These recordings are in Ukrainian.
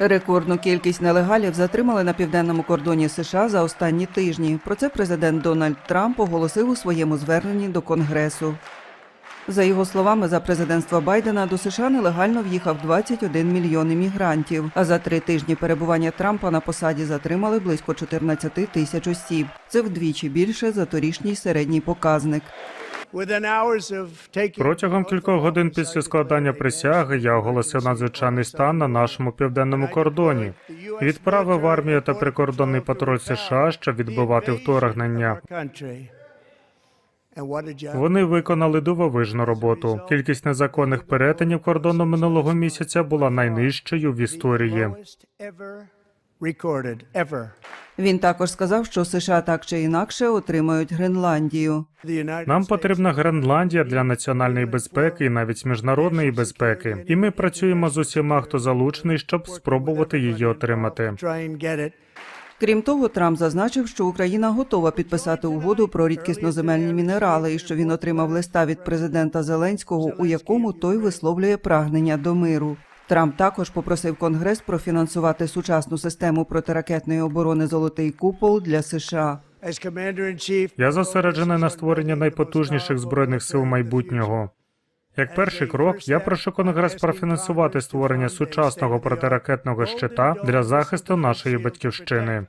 Рекордну кількість нелегалів затримали на південному кордоні США за останні тижні. Про це президент Дональд Трамп оголосив у своєму зверненні до Конгресу. За його словами, за президентства Байдена до США нелегально в'їхав 21 мільйон іммігрантів. А за три тижні перебування Трампа на посаді затримали близько 14 тисяч осіб. Це вдвічі більше за торішній середній показник. Протягом кількох годин після складання присяги я оголосив надзвичайний стан на нашому південному кордоні. Відправив армію та прикордонний патруль США, щоб відбивати вторгнення. Вони виконали дивовижну роботу. Кількість незаконних перетинів кордону минулого місяця була найнижчою в історії. Він також сказав, що США так чи інакше отримають Гренландію. Нам потрібна Гренландія для національної безпеки і навіть міжнародної безпеки. І ми працюємо з усіма, хто залучений, щоб спробувати її отримати. Крім того, Трамп зазначив, що Україна готова підписати угоду про рідкісноземельні мінерали, і що він отримав листа від президента Зеленського, у якому той висловлює прагнення до миру. Трамп також попросив Конгрес профінансувати сучасну систему протиракетної оборони Золотий купол для США. Я зосереджений на створенні найпотужніших збройних сил майбутнього. Як перший крок, я прошу Конгрес профінансувати створення сучасного протиракетного щита для захисту нашої батьківщини.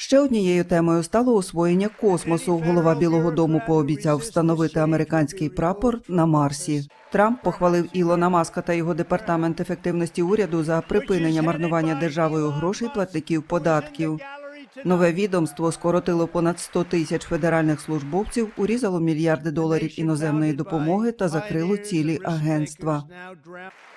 Ще однією темою стало освоєння космосу. Голова Білого Дому пообіцяв встановити американський прапор на Марсі. Трамп похвалив Ілона Маска та його департамент ефективності уряду за припинення марнування державою грошей платників податків. Нове відомство скоротило понад 100 тисяч федеральних службовців, урізало мільярди доларів іноземної допомоги та закрило цілі агентства.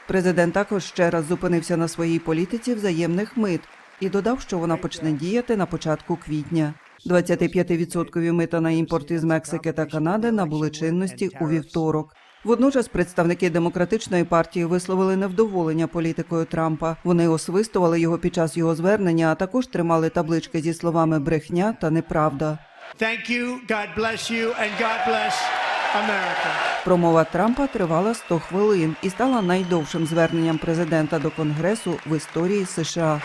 Президент також ще раз зупинився на своїй політиці взаємних мит і додав, що вона почне діяти на початку квітня. 25% мита на імпорт із Мексики та Канади набули чинності у вівторок. Водночас представники демократичної партії висловили невдоволення політикою Трампа. Вони освистували його під час його звернення, а також тримали таблички зі словами брехня та неправда. Thank you. God bless you and God bless America. Промова Трампа тривала 100 хвилин і стала найдовшим зверненням президента до Конгресу в історії США.